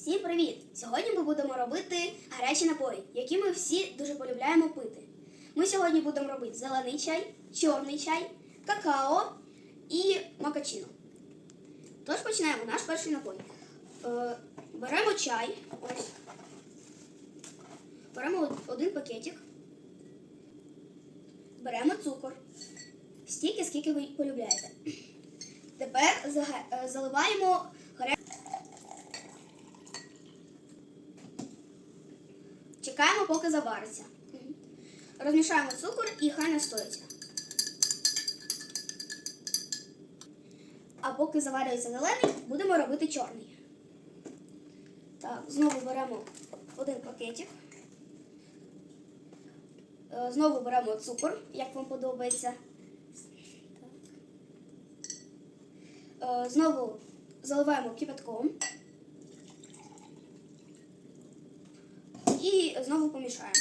Всім привіт! Сьогодні ми будемо робити гарячі напої, які ми всі дуже полюбляємо пити. Ми сьогодні будемо робити зелений чай, чорний чай, какао і макачино. Тож починаємо наш перший напой. Е, беремо чай. Ось. Беремо один пакетик. Беремо цукор. Стільки, скільки ви полюбляєте. Тепер е, заливаємо Чекаємо, поки завариться. Розмішаємо цукор і хай настоїться. А поки заварюється зелений, будемо робити чорний. Так, знову беремо один пакетик. Е, Знову беремо цукор, як вам подобається. Е, Знову заливаємо кипятком. І знову помішаємо.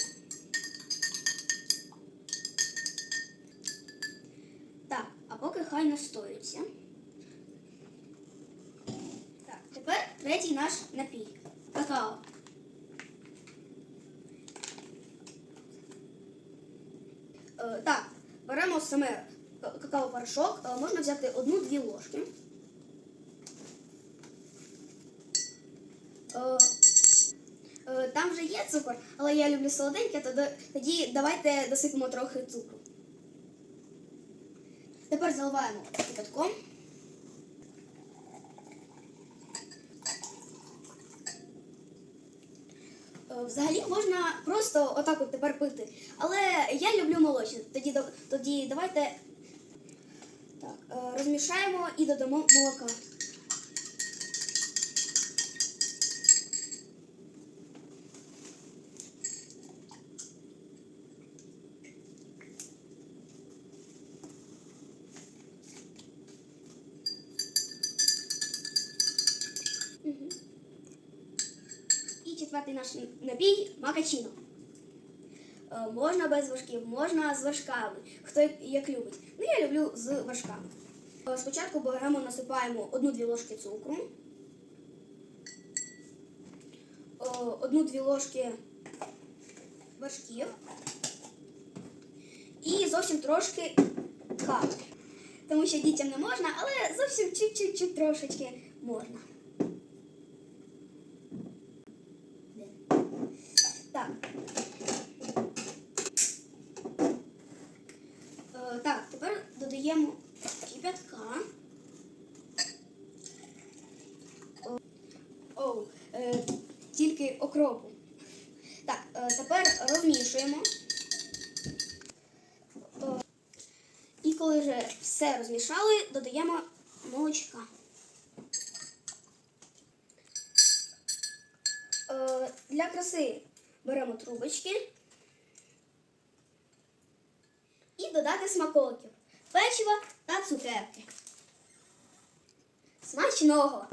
Так, а поки хай настоюється. Так, тепер третій наш напій. Какао. Е, так, беремо саме какао-порошок. Е, можна взяти одну-дві ложки. Е, Е, Там вже є цукор, але я люблю солоденьке, то тоді давайте досипемо трохи цукру. Тепер заливаємо кипятком. Е, Взагалі можна просто отак от тепер пити. Але я люблю молочне. Тоді, тоді давайте так, е, розмішаємо і додамо молока. Четвертий наш напій макачино. Е, Можна без вершків, можна з вершками. Хто як- любить. Ну, я люблю з вершками. Е, Спочатку беремо, насипаємо одну-дві ложки цукру, е, одну-дві ложки вершків і зовсім трошки кави. Тому що дітям не можна, але зовсім чуть-чуть трошечки можна. Так. Е, так, тепер додаємо кипятка. О, о, е, тільки окропу. Так, е, тепер розмішуємо. Е, і коли вже все розмішали, додаємо молочка. Е, для краси беремо трубочки і додати смаколиків, печива та цукерки. Смачного!